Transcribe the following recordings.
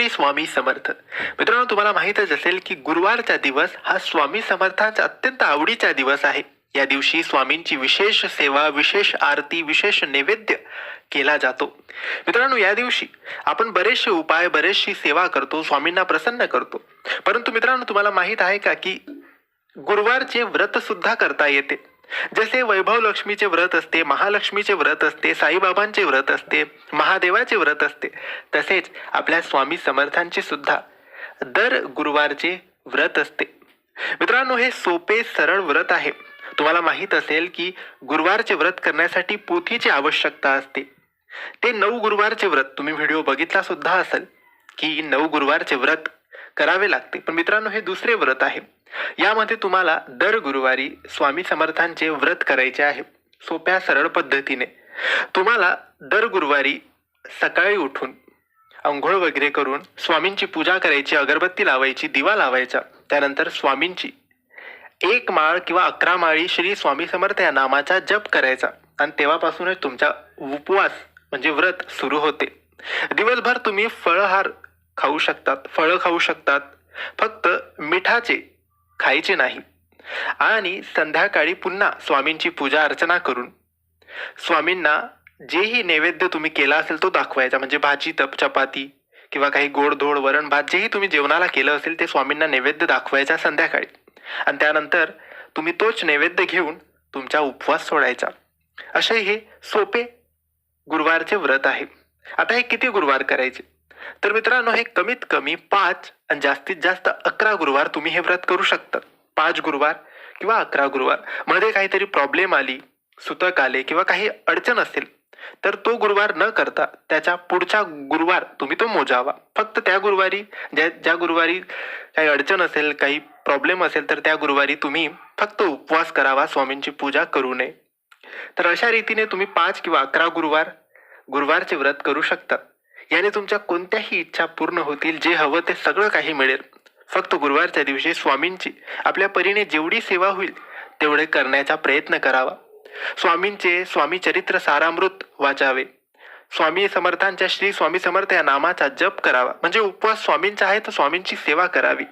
श्री स्वामी समर्थ मित्रांनो तुम्हाला माहीतच असेल की गुरुवारचा दिवस हा स्वामी समर्थांचा अत्यंत आवडीचा दिवस आहे या दिवशी स्वामींची विशेष सेवा विशेष आरती विशेष नैवेद्य केला जातो मित्रांनो या दिवशी आपण बरेचसे उपाय बरेचशी सेवा करतो स्वामींना प्रसन्न करतो परंतु मित्रांनो तुम्हाला माहीत आहे का की गुरुवारचे व्रत सुद्धा करता येते जसे वैभव लक्ष्मीचे व्रत असते महालक्ष्मीचे व्रत असते साईबाबांचे व्रत असते महादेवाचे व्रत असते तसेच आपल्या स्वामी समर्थांचे सुद्धा दर गुरुवारचे व्रत असते. मित्रांनो हे सोपे सरळ व्रत आहे. तुम्हाला माहीत असेल की गुरुवारचे व्रत करण्यासाठी पोथीची आवश्यकता असते. ते नऊ गुरुवारचे व्रत तुम्ही व्हिडिओ बघितला सुद्धा असेल की नऊ गुरुवारचे व्रत करावे लागते. पण मित्रांनो हे दुसरे व्रत आहे. यामध्ये तुम्हाला दर गुरुवारी स्वामी समर्थांचे व्रत करायचे आहे. सोप्या सरळ पद्धतीने. तुम्हाला दर गुरुवारी सकाळी उठून आंघोळ वगैरे करून स्वामींची पूजा करायची अगरबत्ती लावायची दिवा लावायचा. त्यानंतर स्वामींची एक माळ किंवा अकरा माळी श्री स्वामी समर्थ या नामाचा जप करायचा. आणि तेव्हापासूनच तुमचा उपवास म्हणजे व्रत सुरू होते. दिवसभर तुम्ही फळहार खाऊ शकतात फळं खाऊ शकतात. फक्त मिठाचे खायचे नाही. आणि संध्याकाळी पुन्हा स्वामींची पूजा अर्चना करून स्वामींना जेही नैवेद्य तुम्ही केला असेल तो दाखवायचा. म्हणजे भाजी तप चपाती किंवा काही गोडधोड वरण भात जेही तुम्ही जेवणाला केलं असेल ते स्वामींना नैवेद्य दाखवायचा संध्याकाळी. आणि त्यानंतर तुम्ही तोच नैवेद्य घेऊन तुमचा उपवास सोडायचा. असे हे सोपे गुरुवारचे व्रत आहे. आता हे किती गुरुवार करायचे? तर मित्रांनो हे कमीत कमी पाच आणि जास्तीत जास्त अकरा गुरुवार तुम्ही हे व्रत करू शकता. पाच गुरुवार किंवा अकरा गुरुवार. मध्ये काहीतरी प्रॉब्लेम आली सुतक आले किंवा काही अडचण असेल तर तो गुरुवार न करता त्याच्या पुढचा गुरुवार तुम्ही तो मोजावा. फक्त त्या गुरुवारी ज्या ज्या गुरुवारी काही अडचण असेल काही प्रॉब्लेम असेल तर त्या गुरुवारी तुम्ही फक्त उपवास करावा स्वामींची पूजा करू नये. तर अशा रीतीने तुम्ही पाच किंवा अकरा गुरुवार गुरुवारचे व्रत करू शकता. याने तुमच्या कोणत्याही इच्छा पूर्ण होतील जे हवं ते सगळं काही मिळेल. फक्त गुरुवारच्या दिवशी स्वामींची आपल्या परीने जेवढी सेवा होईल तेवढे करण्याचा प्रयत्न करावा. स्वामींचे स्वामी चरित्र सारामृत वाचावे. स्वामी समर्थांच्या श्री स्वामी समर्थ या नामाचा जप करावा. म्हणजे उपवास स्वामींचा आहे तर स्वामींची सेवा करावी.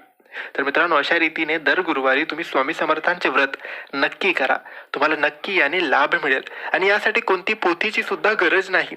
तर मित्रांनो अशा रीतीने दर गुरुवारी तुम्ही स्वामी समर्थांचे व्रत नक्की करा. तुम्हाला नक्की याने लाभ मिळेल. आणि यासाठी कोणती पोथीची सुद्धा गरज नाही.